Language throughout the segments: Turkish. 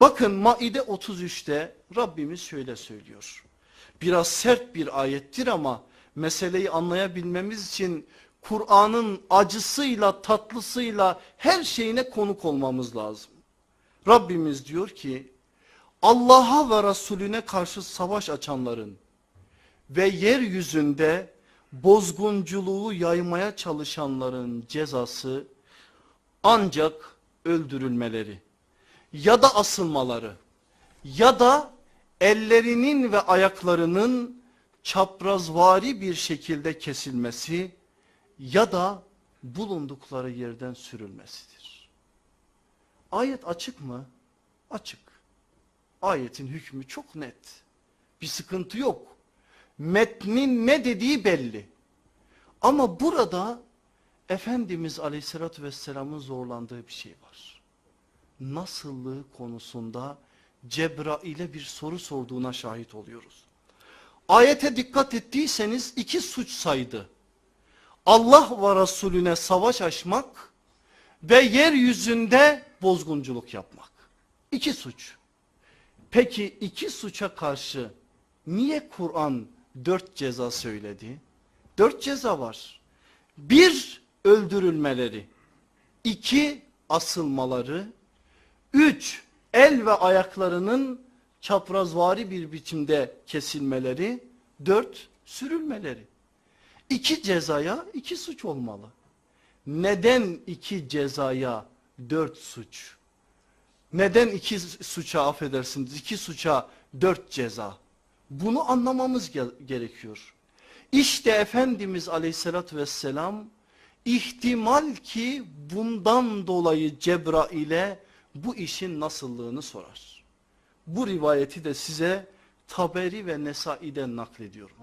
Bakın Maide 33'te Rabbimiz şöyle söylüyor. Biraz sert bir ayettir ama meseleyi anlayabilmemiz için Kur'an'ın acısıyla tatlısıyla her şeyine konuk olmamız lazım. Rabbimiz diyor ki Allah'a ve Resulüne karşı savaş açanların ve yeryüzünde bozgunculuğu yaymaya çalışanların cezası ancak öldürülmeleri ya da asılmaları ya da ellerinin ve ayaklarının çaprazvari bir şekilde kesilmesi ya da bulundukları yerden sürülmesidir. Ayet açık mı? Açık. Ayetin hükmü çok net. Bir sıkıntı yok. Metnin ne dediği belli. Ama burada Efendimiz Aleyhisselatü Vesselam'ın zorlandığı bir şey var. Nasıllığı konusunda Cebrail'e bir soru sorduğuna şahit oluyoruz. Ayete dikkat ettiyseniz iki suç saydı. Allah ve Resulüne savaş açmak ve yeryüzünde bozgunculuk yapmak. İki suç. Peki iki suça karşı niye Kur'an dört ceza söyledi? Dört ceza var. Bir öldürülmeleri, iki asılmaları, üç el ve ayaklarının çaprazvari bir biçimde kesilmeleri, dört sürülmeleri. İki cezaya iki suç olmalı. Neden iki cezaya dört suç? Neden iki suça affedersiniz iki suça dört ceza? Bunu anlamamız ge- gerekiyor. İşte Efendimiz aleyhissalatü vesselam ihtimal ki bundan dolayı Cebrail'e bu işin nasıllığını sorar. Bu rivayeti de size Taberi ve Nesai'den naklediyorum.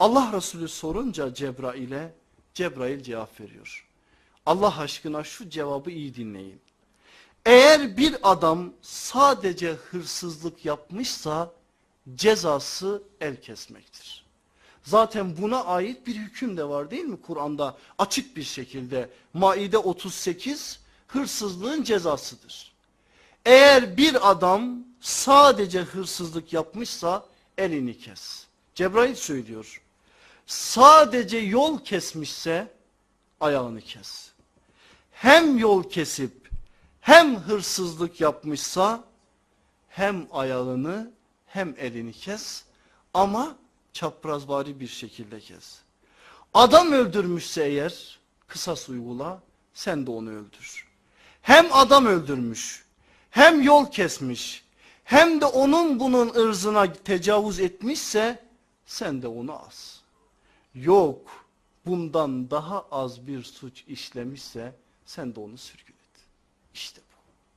Allah Resulü sorunca Cebrail'e Cebrail cevap veriyor. Allah aşkına şu cevabı iyi dinleyin. Eğer bir adam sadece hırsızlık yapmışsa cezası el kesmektir. Zaten buna ait bir hüküm de var değil mi Kur'an'da açık bir şekilde. Maide 38 hırsızlığın cezasıdır. Eğer bir adam sadece hırsızlık yapmışsa elini kes. Cebrail söylüyor. Sadece yol kesmişse ayağını kes. Hem yol kesip hem hırsızlık yapmışsa hem ayağını hem elini kes ama çaprazvari bir şekilde kes. Adam öldürmüşse eğer kısas uygula sen de onu öldür. Hem adam öldürmüş hem yol kesmiş hem de onun bunun ırzına tecavüz etmişse sen de onu as. Yok bundan daha az bir suç işlemişse sen de onu sürgün et. İşte